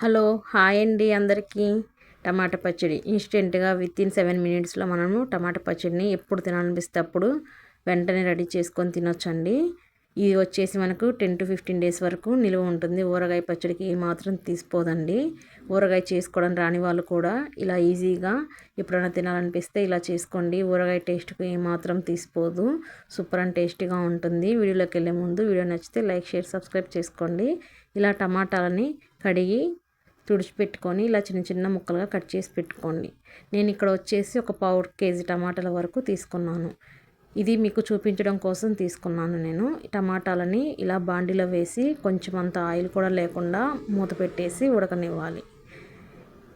Hello hi అండి అందరికీ. టమాటా పచ్చడి ఇన్స్టెంట్గా విత్ ఇన్ సెవెన్ మినిట్స్లో మనము టమాటా పచ్చడిని ఎప్పుడు తినాలనిపిస్తే అప్పుడు వెంటనే రెడీ చేసుకొని తినొచ్చండి. ఇది వచ్చేసి మనకు టెన్ టు ఫిఫ్టీన్ డేస్ వరకు నిలువ ఉంటుంది. ఊరగాయ పచ్చడికి ఏమాత్రం తీసిపోదండి. ఊరగాయ చేసుకోవడం రాని వాళ్ళు కూడా ఇలా ఈజీగా ఎప్పుడైనా తినాలనిపిస్తే ఇలా చేసుకోండి. ఊరగాయ టేస్ట్కి ఏమాత్రం తీసిపోదు. సూపర్ అండ్ టేస్టీగా ఉంటుంది. వీడియోలోకి వెళ్ళే ముందు వీడియో నచ్చితే లైక్ షేర్ సబ్స్క్రైబ్ చేసుకోండి. ఇలా టమాటాలని కడిగి తుడిచిపెట్టుకొని ఇలా చిన్న చిన్న ముక్కలుగా కట్ చేసి పెట్టుకోండి. నేను ఇక్కడ వచ్చేసి ఒక పావు కేజీ టమాటాల వరకు తీసుకున్నాను. ఇది మీకు చూపించడం కోసం తీసుకున్నాను నేను. టమాటాలని ఇలా బాండీలో వేసి కొంచెం అంత ఆయిల్ కూడా లేకుండా మూత పెట్టేసి ఉడకనివ్వాలి.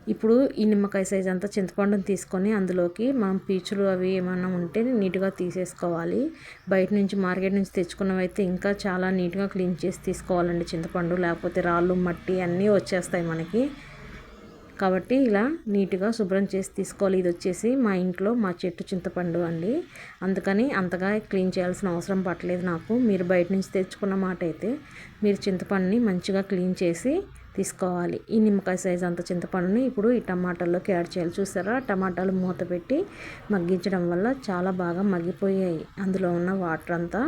ఇప్పుడు ఈ నిమ్మకాయ సైజ్ అంతా చింతపండుని తీసుకొని అందులోకి మనం పీచులు అవి ఏమైనా ఉంటే నీట్గా తీసేసుకోవాలి. బయట నుంచి మార్కెట్ నుంచి తెచ్చుకున్నవి అయితే ఇంకా చాలా నీట్గా క్లీన్ చేసి తీసుకోవాలండి చింతపండు లేకపోతే రాళ్ళు మట్టి అన్నీ వచ్చేస్తాయి మనకి. కాబట్టి ఇలా నీట్గా శుభ్రం చేసి తీసుకోవాలి. ఇది వచ్చేసి మా ఇంట్లో మా చెట్టు చింతపండు అండి. అందుకని అంతగా క్లీన్ చేయాల్సిన అవసరం పట్టలేదు నాకు. మీరు బయట నుంచి తెచ్చుకున్న మాట అయితే మీరు చింతపండుని మంచిగా క్లీన్ చేసి తీసుకోవాలి. ఈ నిమ్మకాయ సైజ్ అంత చింతపండుని ఇప్పుడు ఈ టమాటాల్లోకి యాడ్ చేయాలి. చూసారా? టమాటాలు మూత పెట్టి మగ్గించడం వల్ల చాలా బాగా మగ్గిపోయాయి. అందులో ఉన్న వాటర్ అంతా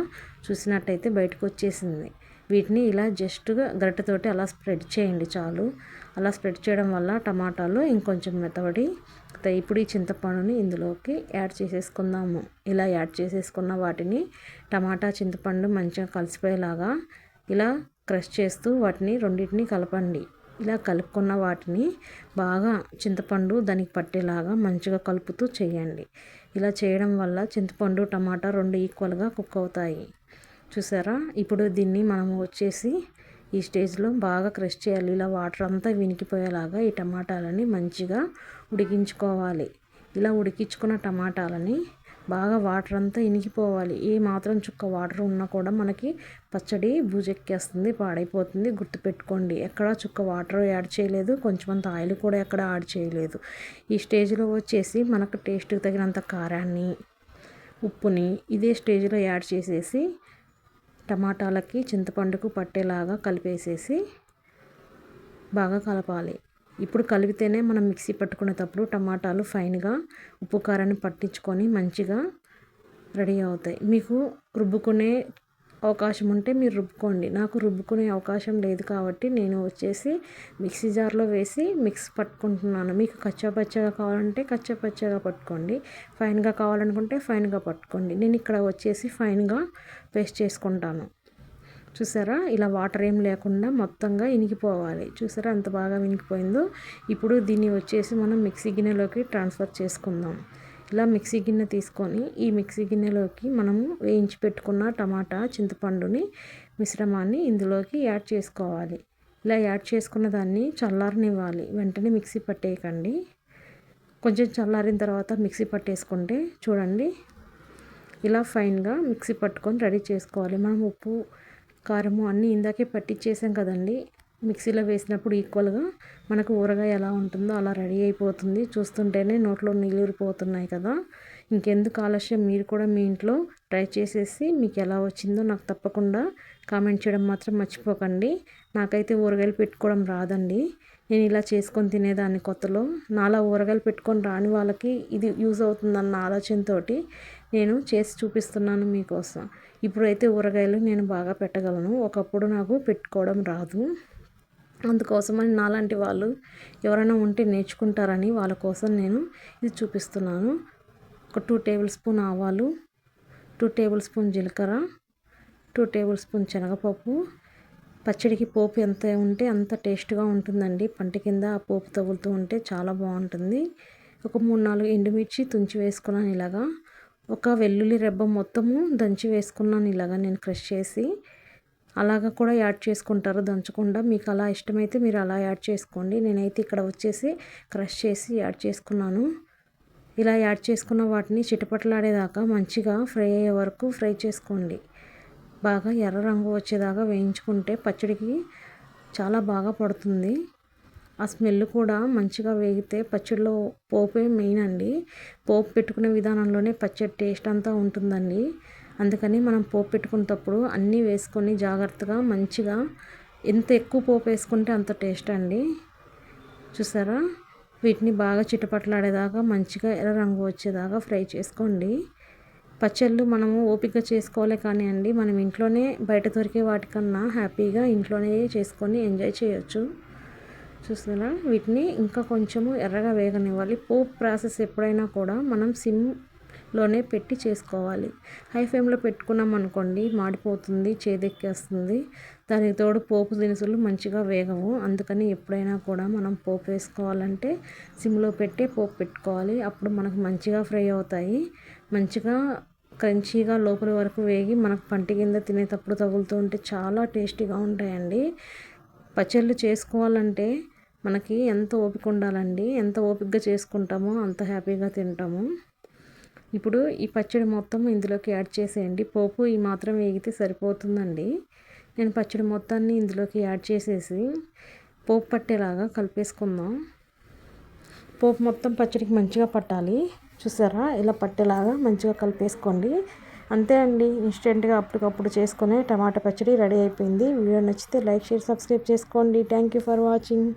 చూసినట్టయితే బయటకు వచ్చేసింది. వీటిని ఇలా జస్ట్గా గరిటెతోటి అలా స్ప్రెడ్ చేయండి చాలు. అలా స్ప్రెడ్ చేయడం వల్ల టమాటాలు ఇంకొంచెం మెత్తబడి ఇప్పుడు ఈ చింతపండుని ఇందులోకి యాడ్ చేసేసుకుందాము. ఇలా యాడ్ చేసేసుకున్న వాటిని టమాటా చింతపండు మంచిగా కలిసిపోయేలాగా ఇలా క్రష్ చేస్తూ వాటిని రెండింటిని కలపండి. ఇలా కలుపుకున్న వాటిని బాగా చింతపండు దానికి పట్టేలాగా మంచిగా కలుపుతూ చేయండి. ఇలా చేయడం వల్ల చింతపండు టమాటా రెండు ఈక్వల్గా కుక్ అవుతాయి. చూసారా? ఇప్పుడు దీన్ని మనం వచ్చేసి ఈ స్టేజ్లో బాగా క్రష్ చేయాలి. ఇలా వాటర్ అంతా వినికిపోయేలాగా ఈ టమాటాలని మంచిగా ఉడికించుకోవాలి. ఇలా ఉడికించుకున్న టమాటాలని బాగా వాటర్ అంతా ఇనికిపోవాలి. ఏ మాత్రం చుక్క వాటర్ ఉన్నా కూడా మనకి పచ్చడి బూజెక్కేస్తుంది పాడైపోతుంది. గుర్తుపెట్టుకోండి ఎక్కడ చుక్క వాటర్ యాడ్ చేయలేదు. కొంచెం అంత ఆయిల్ కూడా ఎక్కడ యాడ్ చేయలేదు. ఈ స్టేజ్లో వచ్చేసి మనకు టేస్ట్కి తగినంత కారాన్ని ఉప్పుని ఇదే స్టేజ్లో యాడ్ చేసేసి టమాటాలకి చింతపండుకు పట్టేలాగా కలిపేసేసి బాగా కలపాలి. ఇప్పుడు కలిపితేనే మనం మిక్సీ పట్టుకునేటప్పుడు టమాటాలు ఫైన్గా ఉప్పు కారాన్ని పట్టించుకొని మంచిగా రెడీ అవుతాయి. మీకు రుబ్బుకునే అవకాశం ఉంటే మీరు రుబ్బుకోండి. నాకు రుబ్బుకునే అవకాశం లేదు కాబట్టి నేను వచ్చేసి మిక్సీ జార్లో వేసి మిక్స్ పట్టుకుంటున్నాను. మీకు కచ్చాపచ్చగా కావాలంటే కచ్చాపచ్చగా పట్టుకోండి. ఫైన్గా కావాలనుకుంటే ఫైన్గా పట్టుకోండి. నేను ఇక్కడ వచ్చేసి ఫైన్గా పేస్ట్ చేసుకుంటాను. చూసారా? ఇలా వాటర్ ఏం లేకుండా మొత్తంగా ఇనికిపోవాలి చూసారా? ఎంత బాగా ఇనికిపోయిందో ఇప్పుడు దీన్ని వచ్చేసి మనం మిక్సీ గిన్నెలోకి ట్రాన్స్ఫర్ చేసుకుందాం. ఇలా మిక్సీ గిన్నె తీసుకొని ఈ మిక్సీ గిన్నెలోకి మనము వేయించి పెట్టుకున్న టమాటా చింతపండుని మిశ్రమాన్ని ఇందులోకి యాడ్ చేసుకోవాలి. ఇలా యాడ్ చేసుకున్న దాన్ని చల్లారనివ్వాలి. వెంటనే మిక్సీ పట్టేయకండి. కొంచెం చల్లారిన తర్వాత మిక్సీ పట్టేసుకుంటే చూడండి ఇలా ఫైన్గా మిక్సీ పట్టుకొని రెడీ చేసుకోవాలి. మనం ఉప్పు కారము అన్నీ ఇందాకే పట్టించేసాం కదండి. మిక్సీలో వేసినప్పుడు ఈక్వల్గా మనకు ఊరగాయ ఎలా ఉంటుందో అలా రెడీ అయిపోతుంది. చూస్తుంటేనే నోట్లో నీళ్ళూరిపోతున్నాయి కదా. ఇంకెందుకు ఆలస్యం? మీరు కూడా మీ ఇంట్లో ట్రై చేసేసి మీకు ఎలా వచ్చిందో నాకు తప్పకుండా కామెంట్ చేయడం మాత్రం మర్చిపోకండి. నాకైతే ఊరగాయలు పెట్టుకోవడం రాదండి. నేను ఇలా చేసుకొని తినేదాన్ని కొత్తలో. నాలా ఊరగాయలు పెట్టుకొని రాని వాళ్ళకి ఇది యూజ్ అవుతుందన్న ఆలోచనతో నేను చేసి చూపిస్తున్నాను మీకోసం. ఇప్పుడైతే ఊరగాయలు నేను బాగా పెట్టగలను. ఒకప్పుడు నాకు పెట్టుకోవడం రాదు. అందుకోసమని నాలాంటి వాళ్ళు ఎవరైనా ఉంటే నేర్చుకుంటారని వాళ్ళ కోసం నేను ఇది చూపిస్తున్నాను. ఒక టూ టేబుల్ స్పూన్ ఆవాలు టూ టేబుల్ స్పూన్ జీలకర్ర టూ టేబుల్ స్పూన్ శనగపప్పు. పచ్చడికి పోపు ఎంత ఉంటే అంత టేస్ట్గా ఉంటుందండి. పంట కింద ఆ పోపు తగులుతూ ఉంటే చాలా బాగుంటుంది. ఒక మూడు నాలుగు ఎండుమిర్చి తుంచి వేసుకున్నాను ఇలాగా. ఒక వెల్లుల్లి రెబ్బ మొత్తము దంచి వేసుకున్నాను ఇలాగా నేను క్రష్ చేసి. అలాగా కూడా యాడ్ చేసుకుంటారు దంచకుండా. మీకు అలా ఇష్టమైతే మీరు అలా యాడ్ చేసుకోండి. నేనైతే ఇక్కడ వచ్చేసి క్రష్ చేసి యాడ్ చేసుకున్నాను. ఇలా యాడ్ చేసుకున్న వాటిని చిటపటలాడేదాకా మంచిగా ఫ్రై అయ్యే వరకు ఫ్రై చేసుకోండి. బాగా ఎర్ర రంగు వచ్చేదాకా వేయించుకుంటే పచ్చడికి చాలా బాగా పడుతుంది. ఆ స్మెల్ కూడా మంచిగా వేగితే పచ్చడిలో పోపే మెయిన్ అండి. పోపు పెట్టుకునే విధానంలోనే పచ్చడి టేస్ట్ అంతా ఉంటుందండి. అందుకని మనం పోపు పెట్టుకునేటప్పుడు అన్నీ వేసుకొని జాగ్రత్తగా మంచిగా ఎంత ఎక్కువ పోపు వేసుకుంటే అంత టేస్ట్ అండి. చూసారా? వీటిని బాగా చిటపట్లాడేదాకా మంచిగా ఎర్ర రంగు వచ్చేదాకా ఫ్రై చేసుకోండి. పచ్చళ్ళు మనము ఓపిక చేసుకోవాలి కానీ అండి మనం ఇంట్లోనే బయట దొరికే వాటికన్నా హ్యాపీగా ఇంట్లోనే చేసుకొని ఎంజాయ్ చేయొచ్చు. చూస్తున్నారా వీటిని ఇంకా కొంచెము ఎర్రగా వేగనివ్వాలి. పోప్ ప్రాసెస్ ఎప్పుడైనా కూడా మనం సిమ్ లోనే పెట్టి చేసుకోవాలి. హై ఫ్లేమ్లో పెట్టుకున్నాం అనుకోండి మాడిపోతుంది చేదెక్కేస్తుంది. దానికి తోడు పోపు దినుసులు మంచిగా వేగవు. అందుకని ఎప్పుడైనా కూడా మనం పోపు వేసుకోవాలంటే సిమ్లో పెట్టే పోపు పెట్టుకోవాలి. అప్పుడు మనకు మంచిగా ఫ్రై అవుతాయి. మంచిగా క్రంచీగా లోపల వరకు వేగి మనకు పంటి కింద తినేటప్పుడు తగులుతూ ఉంటే చాలా టేస్టీగా ఉంటాయండి. పచ్చళ్ళు చేసుకోవాలంటే మనకి ఎంత ఓపిక ఉండాలండి? ఎంత ఓపికగా చేసుకుంటామో అంత హ్యాపీగా తింటాము. ఇప్పుడు ఈ పచ్చడి మొత్తం ఇందులోకి యాడ్ చేసేయండి. పోపు ఈ మాత్రం వేగితే సరిపోతుందండి. నేను పచ్చడి మొత్తాన్ని ఇందులోకి యాడ్ చేసేసి పోపు పట్టేలాగా కలిపేసుకుందాం. పోపు మొత్తం పచ్చడికి మంచిగా పట్టాలి. చూసారా? ఇలా పట్టేలాగా మంచిగా కలిపేసుకోండి. అంతే అండి. ఇన్స్టెంట్గా అప్పటికప్పుడు చేసుకునే టమాటా పచ్చడి రెడీ అయిపోయింది. వీడియో నచ్చితే లైక్ షేర్ సబ్స్క్రైబ్ చేసుకోండి. Thank you for watching.